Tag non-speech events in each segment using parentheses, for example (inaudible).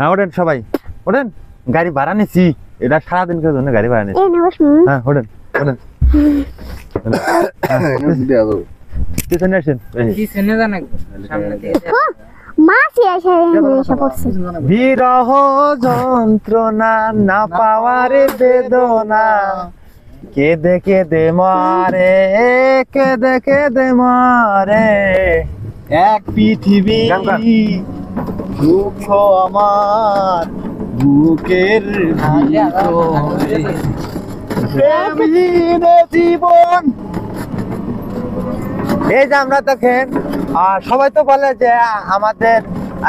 হ্যাঁ ওঠেন সবাই। ওঠেন? গাড়ি ভাড়া নিছি। এটা সারাদিনের জন্য গাড়ি ভাড়া নিছি। হ্যাঁ ওঠেন ওঠেন। পিছনে আসেন? পিছনে যান সামনে দিয়ে বিরহ যন্ত্রণা না পাওয়ার বেদনা। কেঁদে কেঁদে মারে কেঁদে কেঁদে মারে। এক পৃথিবী। দুঃখ আমার বুকের জীবন। এই যে আমরা দেখেন সবাই তো বলে যে আমাদের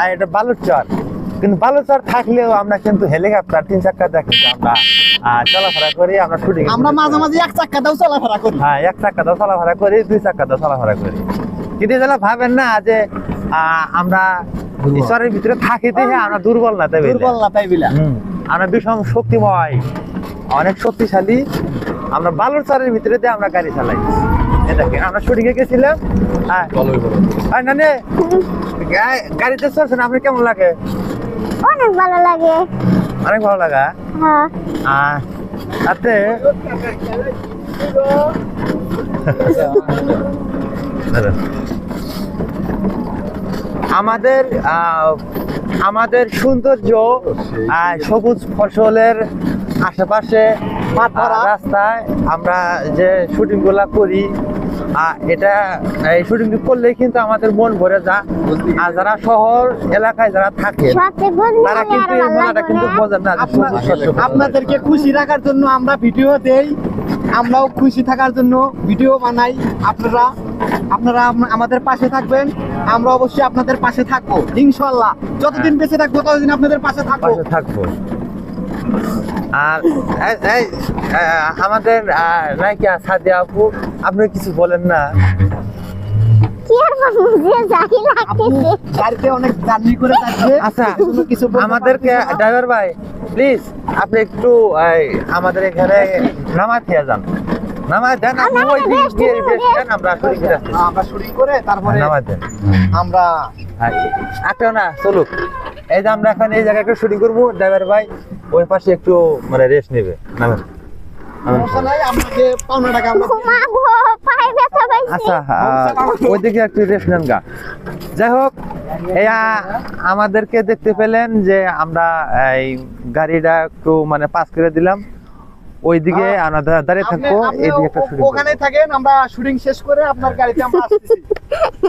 এটা বালুচর কিন্তু বালুচর থাকলেও আমরা কিন্তু হেলিকপ্টার তিন চাক্কা দেখি আমরা চলাফেরা করি আমরা শুটিং আমরা মাঝে মাঝে এক চাক্কাতেও চলাফেরা করি। হ্যাঁ এক চাক্কা তো চলাফেরা করি দুই চাক্কা তো চলাফেরা করি। কিন্তু যারা ভাবেন না যে আহ, আমরা ঈশ্বরের ভিতরে থাকি দেখে আমরা দুর্বল না তাই? দুর্বল না তাই বিলা। আমরা ভীষণ শক্তিময় অনেক শক্তিশালী। আমরা বালুর চরের ভিতরে দিয়ে আমরা গাড়ি চালাই। আমরা গেছিলাম। হ্যাঁ। আর নানে। গাড়িতে চলছেন আপনি কেমন লাগে? অনেক ভালো লাগে। অনেক ভালো লাগা? হ্যাঁ। আহ, দাঁড়ান। আমাদের আমাদের সৌন্দর্য সবুজ ফসলের আশেপাশে রাস্তায় আমরা যে শুটিংগুলা করি এটা এই শুটিং করলে কিন্তু আমাদের মন ভরে যা আর যারা শহর এলাকায় যারা থাকে তারা কিন্তু এই মজাটা কিন্তু বোঝেন না। আপনাদেরকে খুশি রাখার জন্য আমরা ভিডিও দেই আমরাও খুশি থাকার জন্য ভিডিও বানাই আপনারা আপনারা আমাদের পাশে থাকবেন। আমরা অবশ্যই আপনাদের পাশে থাকব ইনশাল্লাহ। যতদিন বেঁচে থাকব ততদিন আপনাদের পাশে থাকব। পাশে থাকব। আর এই- আমাদের আহ, সাদিয়া আপু আপনি কিছু বলেন না? আচ্ছা আমাদেরকে ড্রাইভার ভাই প্লিজ আপনি একটু আমাদের এখানে নামায় দিয়ে যান। নামায় দেন আপনি ওই দিক দিয়ে নিবো, rest rest দেন আমরা শুটিং করে আসছি আমরা শুটিং করে তারপরে নামায় দেন। আমরা একটা না চলুক। এই যে আমরা এখন এই জায়গায় একটু শুটিং করব ড্রাইভার ভাই ওই পাশে একটু মানে রেস্ট নেবে। নামেন আচ্ছা যাই হোক এই আমাদেরকে দেখতে পেলেন যে আমরা এই গাড়িটা একটু মানে পাস করে দিলাম। ওইদিকে আমরা দা- দাঁড়িয়ে থাকব আপনি একটা শুটিং ওখানে থাকেন আমরা শুটিং শেষ করে আপনার গাড়িতে আমরা আসতেছি। (laughs)